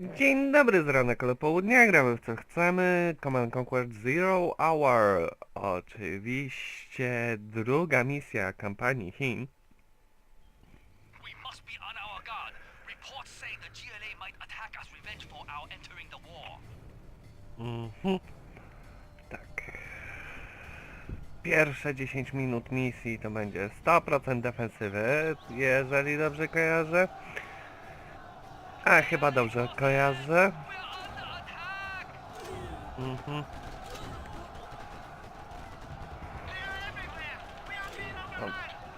Dzień dobry z ranek, ale południa gramy w co chcemy. Command Conquer Zero Hour. Oczywiście druga misja kampanii Chin. Mhm. Tak. Pierwsze 10 minut misji to będzie 100% defensywy, jeżeli dobrze kojarzę. A, chyba dobrze kojarzę. Mhm. O,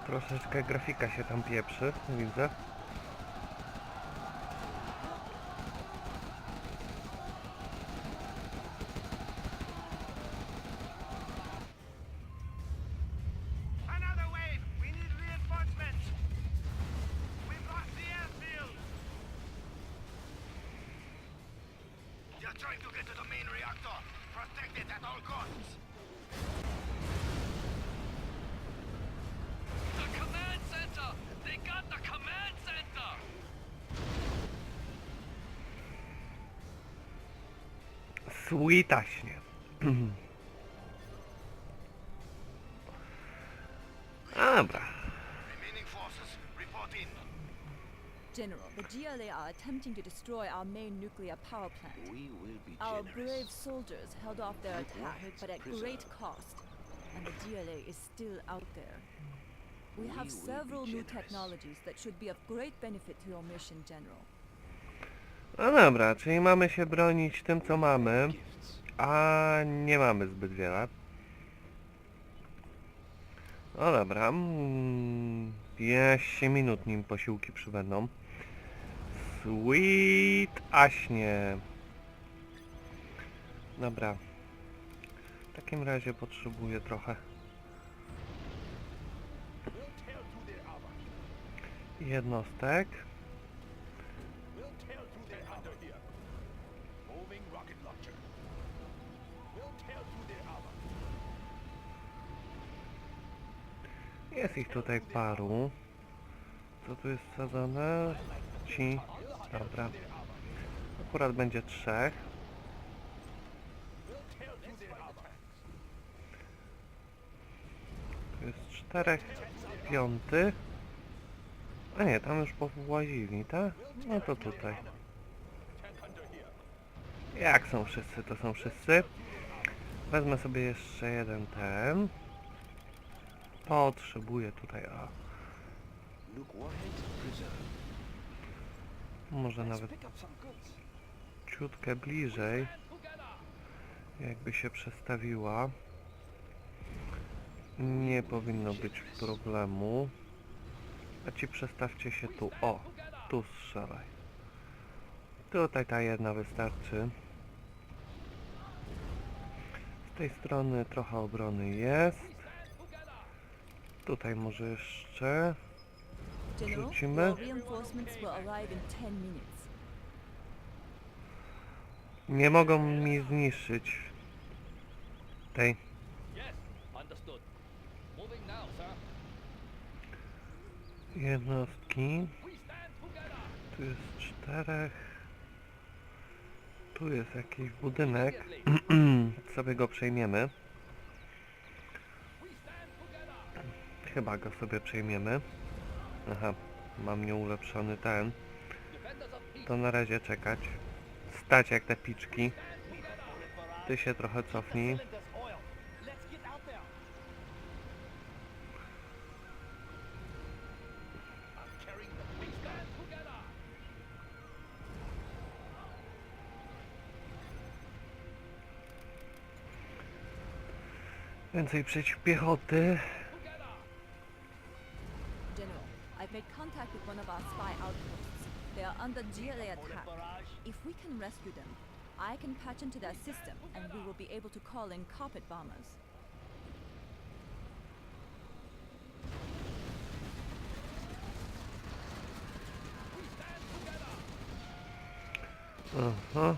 troszeczkę grafika się tam pieprzy, widzę. They're trying to get to the main reactor! Protect it at all costs! The command center! They got the command center! Sweetaśnie. A, are attempting to destroy our main nuclear power plant. We will be Our generous. brave soldiers held off their With attack, but at preserved. great cost. And the GLA is still out there. We We have will be several new generous. technologies that should be of great benefit to your mission, General. No dobra, czyli mamy się bronić tym co mamy, Gifts. a nie mamy zbyt wiele. No dobra, mm, 10 minut nim posiłki przybędą. Sweet Aśnie. Dobra. W takim razie potrzebuję trochę jednostek. Jest ich tutaj paru. Co tu jest wsadzone? Ci. Dobra. Akurat będzie trzech. Tu jest czterech, piąty. A nie, tam już powłazili, tak? No to tutaj. Jak są wszyscy, to są wszyscy. Wezmę sobie jeszcze jeden ten. Potrzebuję tutaj, a preserved. Może nawet ciutkę bliżej. Jakby się przestawiła. Nie powinno być problemu. A ci przestawcie się tu. O, tu strzelaj. Tutaj ta jedna wystarczy. Z tej strony trochę obrony jest. Tutaj może jeszcze. General, Wrócimy. your reinforcements will arrive in 10 minutes. Nie mogą mi zniszczyć tej jednostki. Tu jest czterech. Tu jest jakiś budynek. sobie go przejmiemy. Chyba go sobie przejmiemy. Aha, mam nieulepszony ten. To na razie czekać. Stać jak te piczki. Ty się trochę cofnij. cylinders oil. Contact with one of our spy outposts. They are under GLA attack. If we can rescue them, I can patch into their system and we will be able to call in carpet bombers. Aha.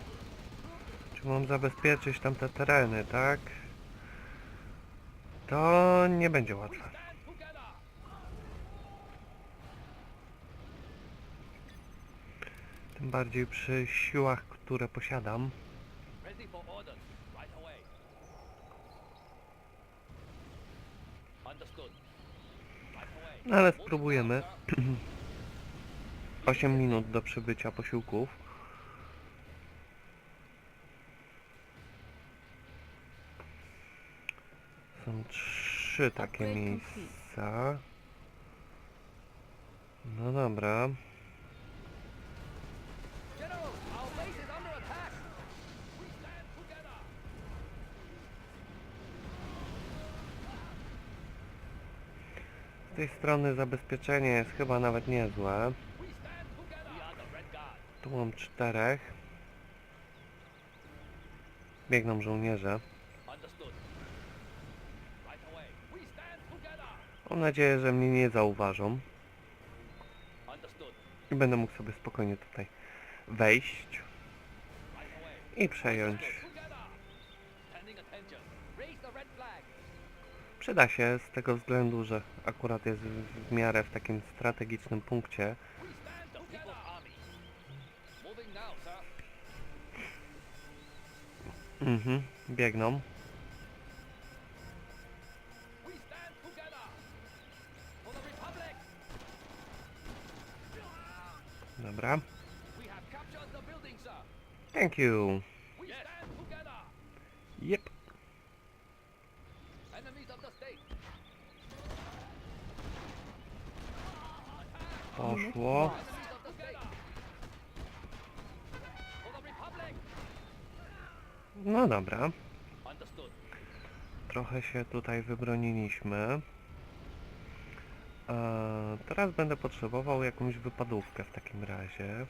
Czy mam zabezpieczyć tamte tereny, tak? To nie będzie łatwe. Bardziej przy siłach, które posiadam. No ale spróbujemy. now, sir. 8 minut do przybycia posiłków. Są trzy takie miejsca. No dobra. Z tej strony zabezpieczenie jest chyba nawet niezłe. Tu mam czterech. Biegną żołnierze. Mam nadzieję, że mnie nie zauważą. I będę mógł sobie spokojnie tutaj wejść i przejąć. Przyda się z tego względu, że akurat jest w miarę w takim strategicznym punkcie. Mhm, biegną. Dobra. Thank you. Yep. Enemies of the state. Poszło. No dobra. Trochę się tutaj wybroniliśmy. Eee, teraz będę potrzebował jakąś wypadówkę w takim razie.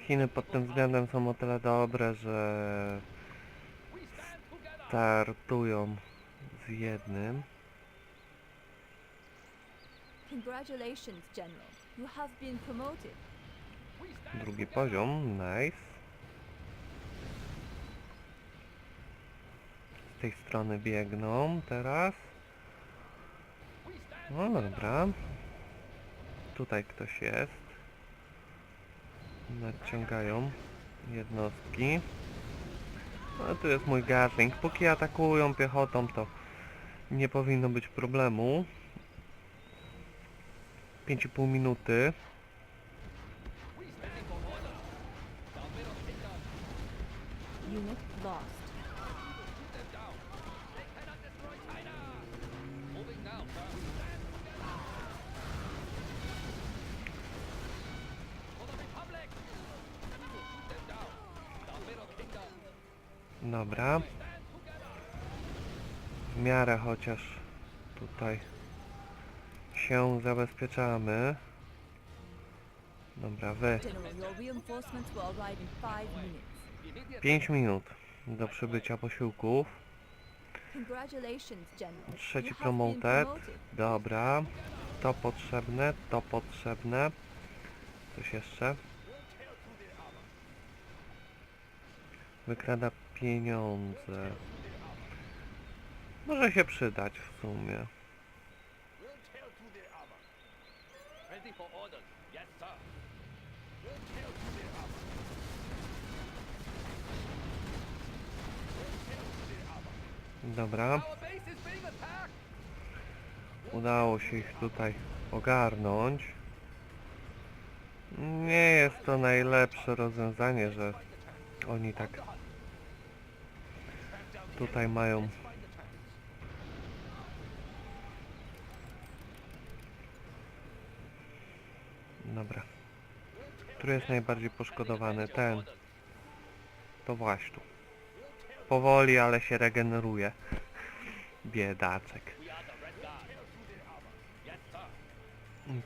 Chiny pod tym względem są o tyle dobre, że startują z jednym. Congratulations, General. You have been promoted. Drugi poziom, nice. Z tej strony biegną teraz. No together. dobra. Tutaj ktoś jest. Nadciągają jednostki. No tu jest mój Gatling. Póki atakują piechotą to nie powinno być problemu. 5,5 minuty. Unit lost. Shoot chociaż tutaj się zabezpieczamy. Dobra, wy. General, your reinforcements will arrive in five minutes. Immediate 5 minut do przybycia posiłków. Trzeci promoted. Dobra. To potrzebne, to potrzebne. Coś jeszcze? Wykrada pieniądze. Może się przydać w sumie. Dobra. Udało się ich tutaj ogarnąć. Nie jest to najlepsze rozwiązanie, że oni tak tutaj mają Dobra. Który jest najbardziej poszkodowany? Ten. To właśnie tu. Powoli, ale się regeneruje. Biedaczek.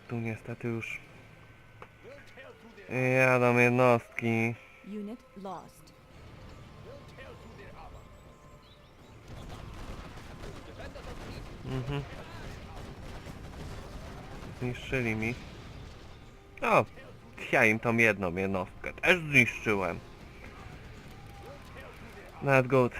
Tu niestety już jadą jednostki. Unit lost. Mhm. Zniszczyli mi. No, ja im tą jedną jednostkę też zniszczyłem. Not good.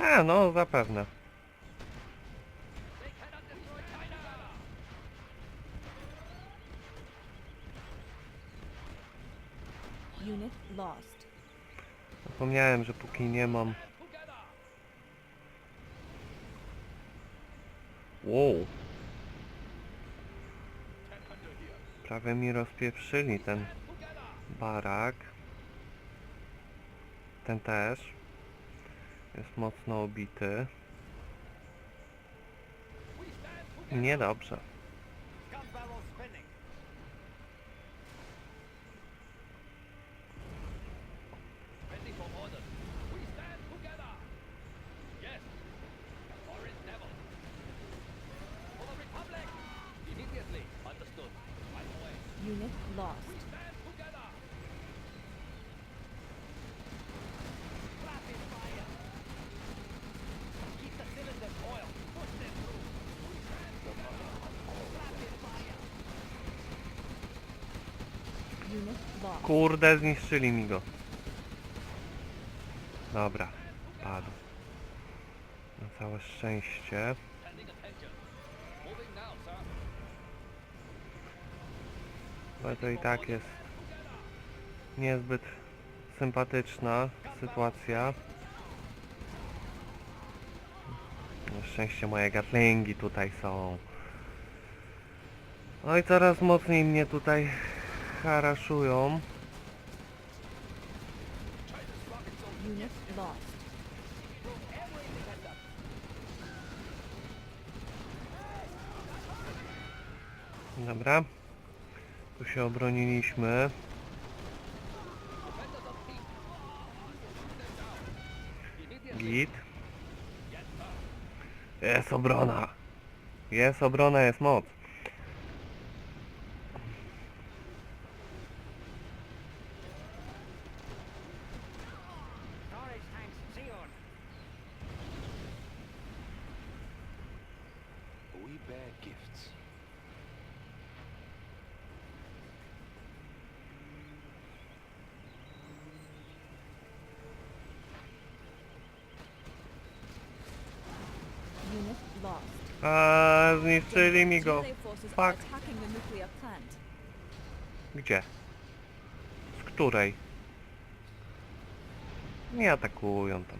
A, no, zapewne. Zapomniałem, że póki nie mam Wow. Prawie mi rozpieprzyli ten barak. Ten też. Jest mocno obity. Niedobrze. Kurde, zniszczyli mi go. Dobra, padł. Na całe szczęście. Ale to i tak jest niezbyt sympatyczna sytuacja. Na szczęście moje gatlingi tutaj są. No i coraz mocniej mnie tutaj haraszują. Dobra. Tu się obroniliśmy. Git. Jest obrona. Jest obrona, jest moc. Storage tanks sealed! We bear gifts. Unit lost. A mi go. Fuck. Gdzie? Z której? Nie atakują tam.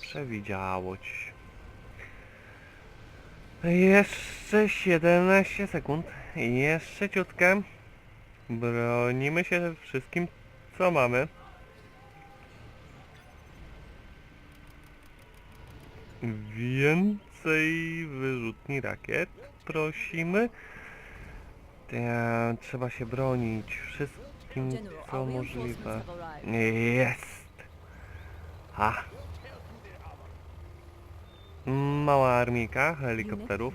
Przewidziało ci się. Jeszcze 17 sekund. Jeszcze ciutkę. Bronimy się wszystkim, co mamy. Więcej wyrzutni rakiet prosimy. Ja, trzeba się bronić wszystkim, co możliwe. Jest! Ha! Mała armijka helikopterów.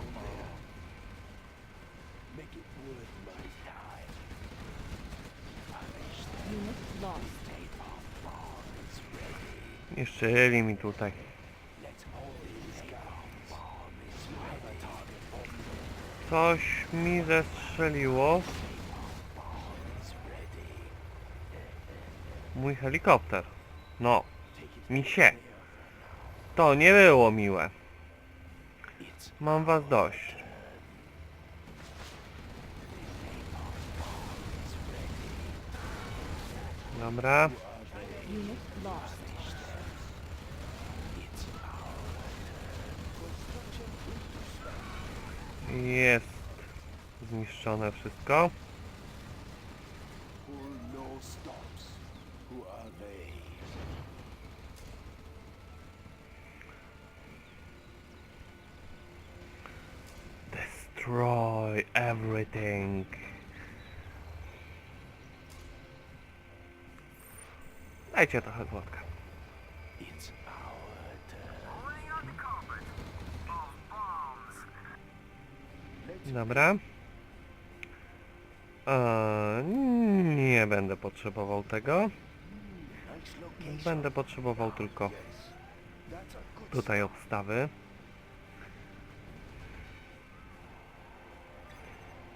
Unit ready. Niszczyli mi tutaj. Coś mi zestrzeliło. Mój helikopter. No, mi się. To nie było miłe. Mam was dość. Dobra. Jest zniszczone wszystko. Destroy everything. Dajcie trochę złotka. Dobra. Eee, nie będę potrzebował tego. Będę potrzebował tylko tutaj obstawy.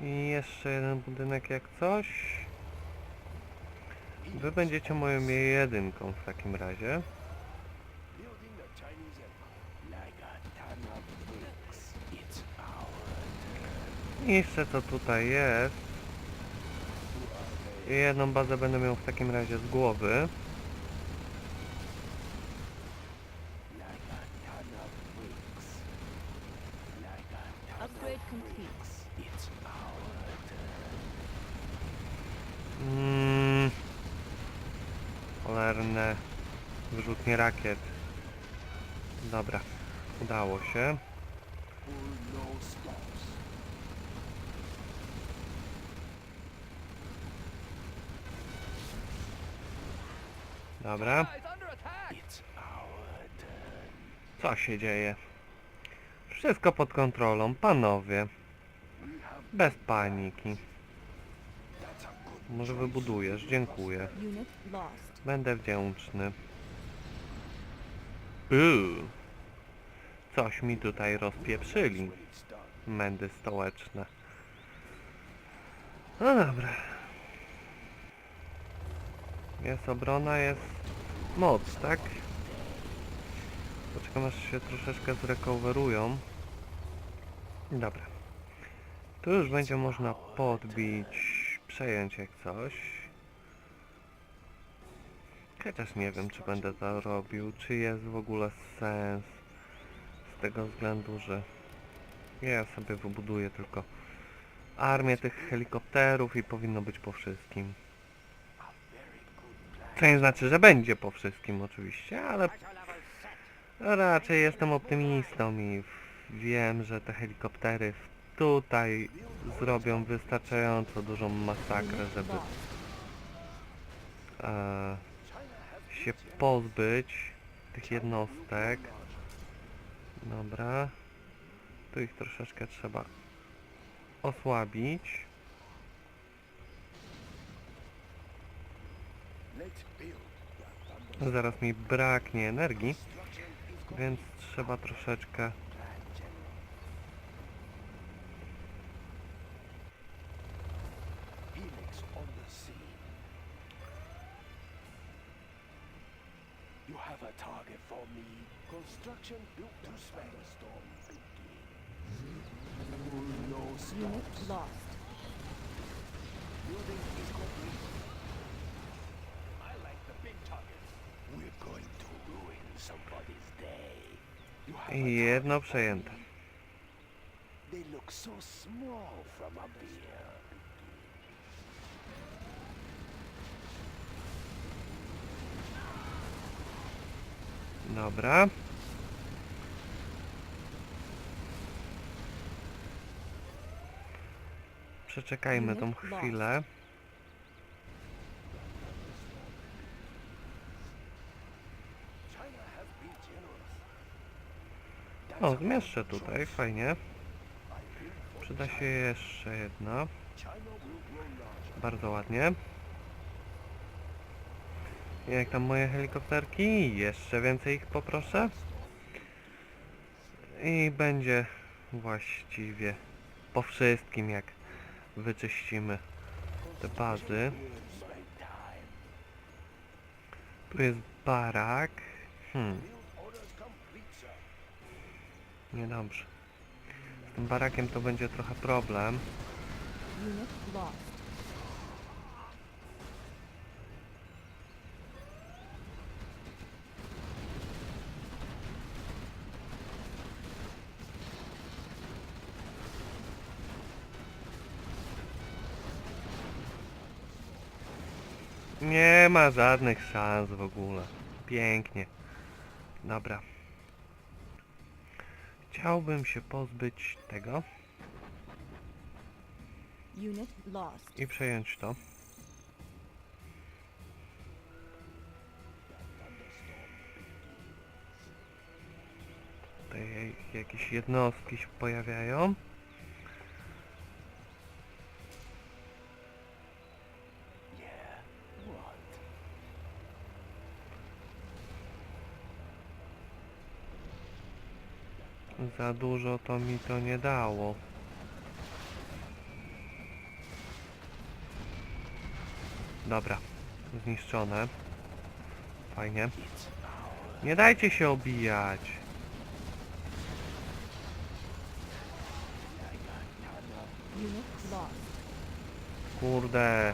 I jeszcze jeden budynek jak coś. Wy będziecie moją jedynką w takim razie. Jeszcze co tutaj jest. Jedną bazę będę miał w takim razie z głowy. Cholerne wyrzutnie rakiet. Dobra, udało się. Dobra, co się dzieje? Wszystko pod kontrolą, panowie. Bez paniki. Może wybudujesz, dziękuję. Unit lost. Będę wdzięczny. Uuu. Coś mi tutaj rozpieprzyli. Mędy stołeczne. No dobra. Jest obrona, jest moc, tak? Poczekam aż się troszeczkę zrecoverują. Dobra. Tu już będzie można podbić, przejąć jak coś. Chociaż nie wiem, czy będę to robił, czy jest w ogóle sens. Z tego względu, że ja sobie wybuduję tylko armię tych helikopterów i powinno być po wszystkim. Co nie znaczy, że będzie po wszystkim oczywiście, ale raczej jestem optymistą i wiem, że te helikoptery tutaj zrobią wystarczająco dużą masakrę, żeby e, się pozbyć tych jednostek. Dobra. Tu ich troszeczkę trzeba osłabić. Zaraz mi braknie energii, więc trzeba troszeczkę Plan general. Helix on the scene. You have a target for me. Construction built to Storm 50. Full no Unit stops. Lost. Building is complete. I like the big targets. We're going to ruin somebody's day. You have a i jedno przejęte. They look so small from up here. Dobra. Przeczekajmy tą chwilę. O, zmieszczę tutaj, fajnie. Przyda się jeszcze jedna. Bardzo ładnie. Jak tam moje helikopterki? Jeszcze więcej ich poproszę. I będzie właściwie po wszystkim, jak wyczyścimy te bazy. Tu jest barak. Hmm, niedobrze. Z tym barakiem to będzie trochę problem. Unit lost. Nie ma żadnych szans w ogóle. Pięknie. Dobra. Chciałbym się pozbyć tego. I przejąć to. Tutaj jakieś jednostki się pojawiają. Za dużo to mi to nie dało. Dobra, zniszczone. Fajnie. Nie dajcie się obijać. Kurde.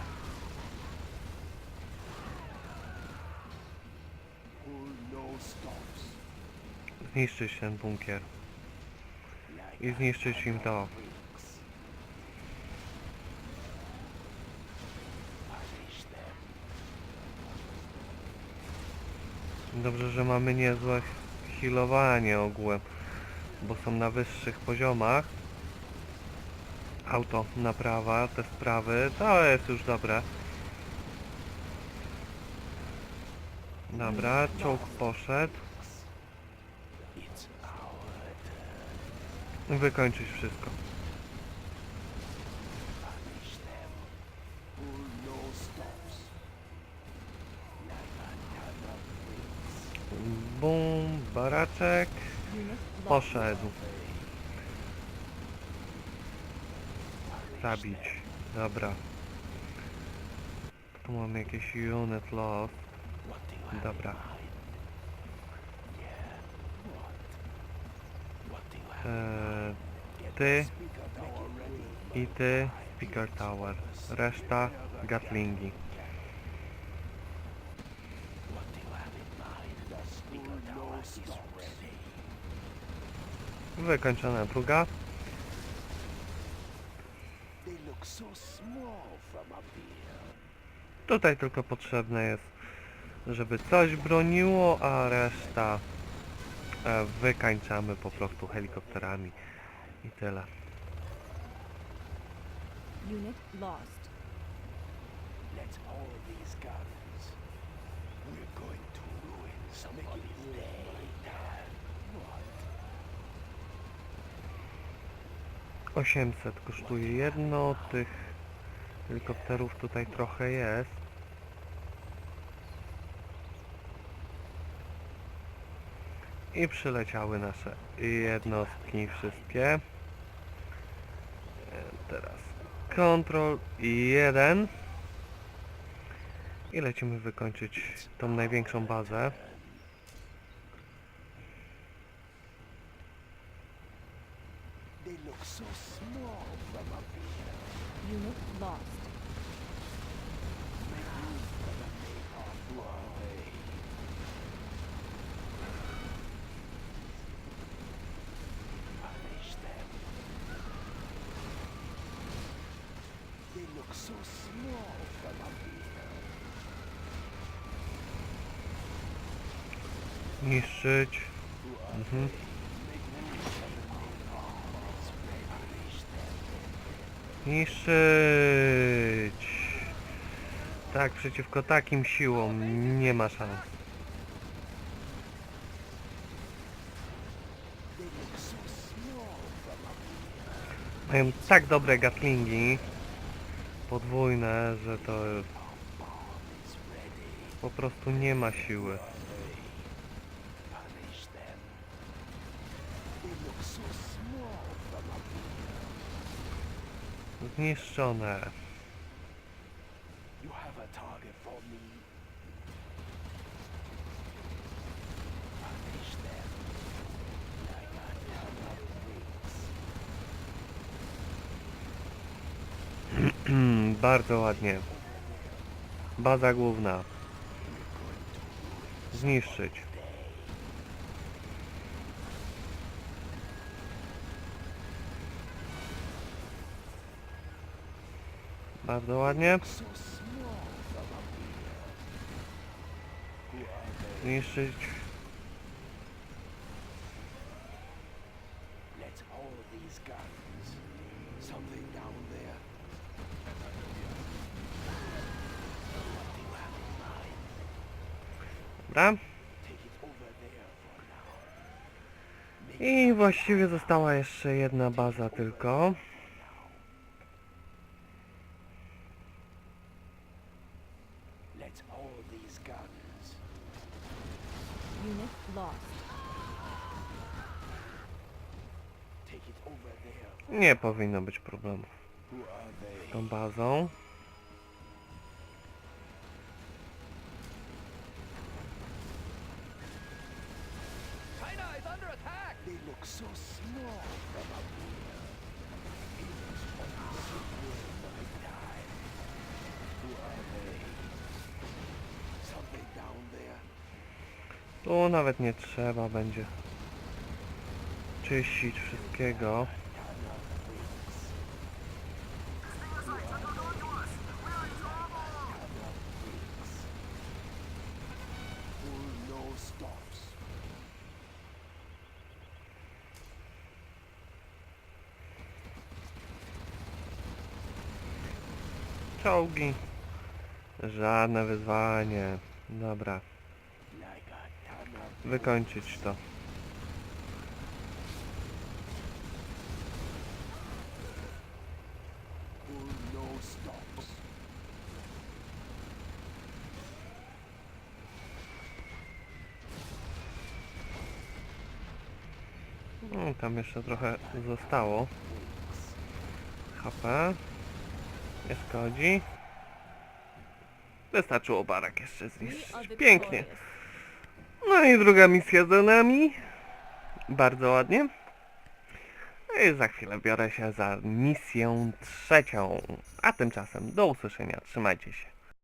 Zniszczyć ten bunkier. I zniszczyć im to. Dobrze, że mamy niezłe healowanie ogółem, bo są na wyższych poziomach. Auto, naprawa, te sprawy, to jest już dobre. Dobra, czołg poszedł. Of wings. Bum, baraczek. Poszedł. Zabić. Dobra. Tu mamy jakieś unit lost. Dobra. Eee, ty i ty Speaker Tower. Reszta Gatlingi. Wykończona druga. Tutaj tylko potrzebne jest, żeby coś broniło, a reszta e, wykańczamy po prostu helikopterami. I tyle. Unit lost. Let's hold these guns. We're going to ruin somebody's day. What? 800 kosztuje jedno, tych helikopterów tutaj trochę jest. I przyleciały nasze jednostki wszystkie. E, Teraz Ctrl i 1. I lecimy wykończyć tą największą bazę. They look so small from up here. Unit lost. Make room for the napalm boy. Punish them. They look so small from up here. Niszczyć. Mhm. Punish them. Niszczyć. Tak, przeciwko takim siłom nie ma szans. Mają tak dobre gatlingi podwójne, że to po prostu nie ma siły. Punish them. They look so small from up here. Zniszczone. You have a target for me. Punish them. Like a ton of wings. Bardzo ładnie. Baza główna. Zniszczyć. Bardzo ładnie. So small from up here. Who are they? Zniszczyć. Dobra. I właściwie została jeszcze jedna baza tylko. Let's hold these guns. Unit lost. Take it over there. Nie powinno być problemu Who are they? z tą bazą. Nawet nie trzeba będzie czyścić wszystkiego. Czołgi. Żadne wyzwanie. Dobra, Like a ton of wykończyć to. no tam jeszcze trochę zostało. HP. Nie szkodzi. Wystarczyło barak jeszcze zniszczyć. Pięknie. No i druga misja za nami. Bardzo ładnie. No I za chwilę biorę się za misję trzecią. A tymczasem do usłyszenia. Trzymajcie się.